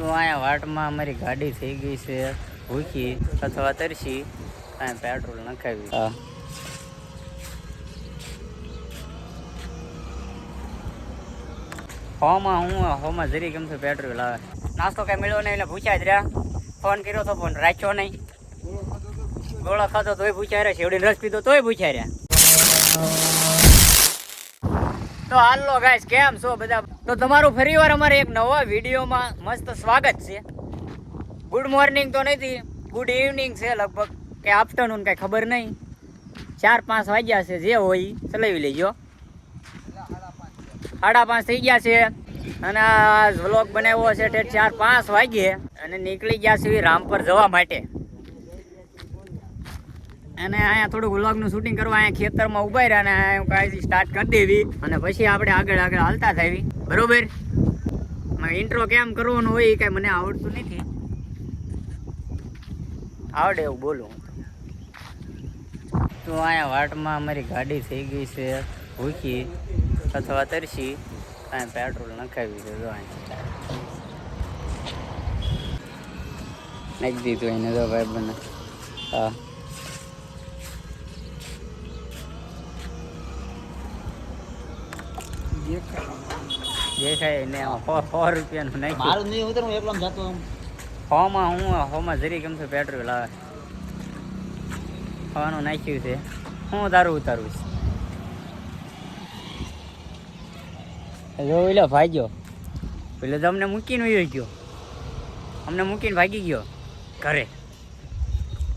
તો અહીંયા વાટમાં અમારી ગાડી થઈ ગઈ છે. ભૂખી અથવા તરસી. અહીંયા પેટ્રોલ નખાવી હા. હોમાં હું હોમાં જરી ગમશે પેટ્રોલ આવે. નાસ્તો કઈ મળ્યો નહીં એટલે પૂછ્યા જ રહ્યા. ફોન કર્યો તો ફોન રાખ્યો નહીં. ગોળો ખાધો તોય પૂછ્યા રહ્યા. શેવડીને રસ પીધો તોય પૂછ્યા રહ્યા. તો હાલો ગાઈસ કેમ છો બધા? તો તમારું ફરીવાર અમારે એક નવા વિડીયોમાં મસ્ત સ્વાગત છે. ગુડ મોર્નિંગ તો નથી ગુડ ઇવનિંગ છે લગભગ. કે આફ્ટરનૂન કાંઈ ખબર નહીં. ચાર પાંચ વાગ્યા છે, જે હોય ચલાવી લેજો. સાડા પાંચ થઈ ગયા છે. અને આ વ્લોગ બનાવ્યો છે તે ચાર પાંચ વાગ્યે. અને નીકળી ગયા છે રામપર જવા માટે. અને અહીંયા થોડુંક વ્લોગનું શૂટિંગ કરવા અહીંયા ખેતરમાં ઊભા રહ્યા અને કાંઈ સ્ટાર્ટ કરી દેવી. અને પછી આપણે આગળ આગળ હાલતા થઈ બરોબર? ઇન્ટ્રો કેમ કરવાનું હોય એ કાંઈ મને આવડતું નથી. આવડે એવું બોલું તો અહીંયા વાટમાં અમારી ગાડી થઈ ગઈ છે. ભૂખી અથવા તરસી. અહીંયા પેટ્રોલ નખાવી છે અહીંયા. નાખી દીધું એને તો ભાઈ બને. હા. દેખાય ને સો સો રૂપિયાનું નાખ્યું. મારું નહીં ઉતર હું એકલો જતો આમ. હોમાં હું હોમાં જરી ગમશે પેટ્રોલ આવે હવાનું નાખ્યું છે. હું તારું ઉતારું છું. જો ભાગ્યો. પેલો તો અમને મૂકીને વયો ગયો. અમને મૂકીને ભાગી ગયો ઘરે.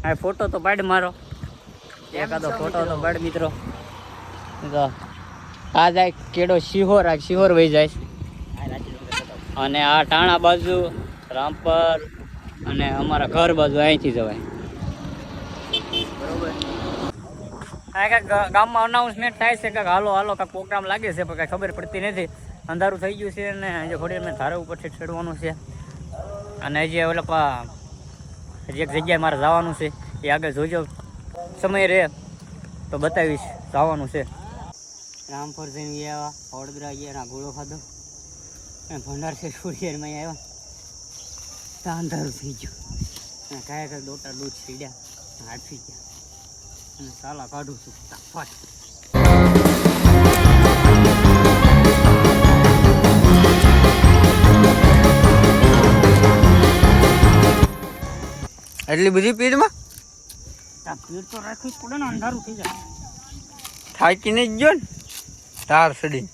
આ ફોટો તો પાડ મારો. એકાદો ફોટો તો પાડ મિત્રો. તો આ જાય કેડો શિહોર, આ શિહોર વહી જાય. અને આ ટાણા બાજુ, રામપર અને અમારા ઘર બાજુ અહીંથી જવાય. ગામમાં અનાઉન્સમેન્ટ થાય છે કે હાલો હાલો, કાંઈક પ્રોગ્રામ લાગે છે, પણ કાંઈ ખબર પડતી નથી. અંધારું થઈ ગયું છે અને હજી થોડી અમે ધારા ઉપરથી ચડવાનું છે. અને હજી ઓલા હજી એક જગ્યાએ મારે જવાનું છે. એ આગળ જોજો. સમય રહે તો બતાવીશ, જવાનું છે. રામપર જઈને ગયા વડોદરા ગયા ના ગોળો ખાધો. અને ભંડાર છે સૂર્યમાં આવ્યા. ત્યાં અંધારું થઈ ગયું. અને કાંઈ કાંઈ દોટા દૂધ છીડ્યા હાડફી ગયા. અને સાલા કાઢું છું ફટાફટ. એટલી બધી પીડમાં? પીડ તો રાખવી જ પડે ને અંધારું થઈ જાય. થાકીને જ ગયો ને? તાર સડી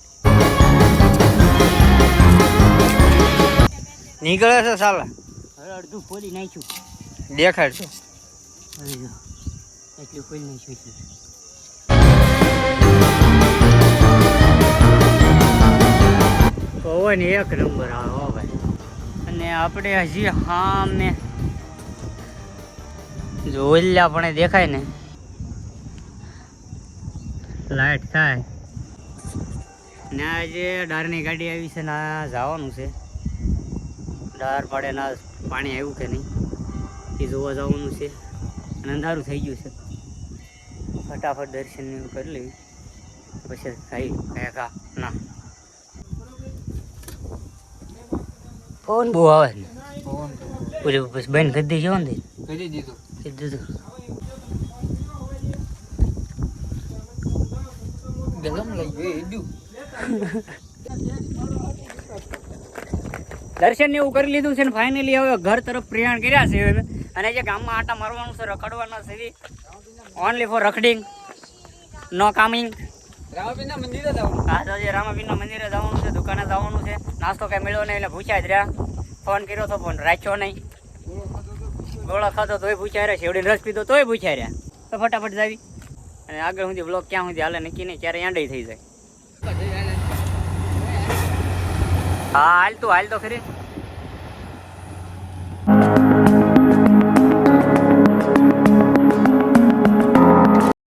નીકળે છે સાલા. હવે અડધું ખોલી નાખ્યું. દેખાડ છે હવે જો એટલું ખોલી નાખ્યું પવન એક નંબર આવો ભાઈ. અને આપણે હજી હા મેં જો ઓલ્યા પણ દેખાય ને. લાઈટ થાય. ને આજે ડારની ગાડી આવી છે ને આ જવાનું છે. ડાર પાડે ના પાણી આવ્યું કે નહીં એ જોવા જવાનું છે. અને અંધારું થઈ ગયું છે. ફટાફટ દર્શન કરી લેવી પછી ખાઈ કયા કા ના. ફોન બહુ આવે ને. પછી પછી બેન કરી દેજો ને કરી દીધું. કીધું તું ગરમ લઈ ગયું એડ્યું દર્શન ને એવું કરી લીધું છે ને ફાઇનલી હવે ઘર તરફ પ્રયાણ કર્યા છે અને જે ગામમાં આટા મારવાનું છે રખડવાના છે ઓનલી ફોર રખડિંગ નો કામિંગ રામાપીના મંદિરે જવાનું. આ તો જે રામાપીરના મંદિરે જવાનું છે દુકાને જવાનું છે. નાસ્તો કાંઈ મળ્યો નહીં એટલે પૂછ્યા જ રહ્યા. ફોન કર્યો તો ફોન રાખ્યો નહીં. ગોળા ખાધો તોય પૂછ્યા રહ્યા. શેવડીને રસ પીધો તોય પૂછ્યા રહ્યા. તો ફટાફટ જાવી. અને આગળ સુધી બ્લોક ક્યાં સુધી હાલે નક્કી નહીં ક્યારે એન્ડ થઈ જાય. હા હાલ તું હાલ તો ખરી.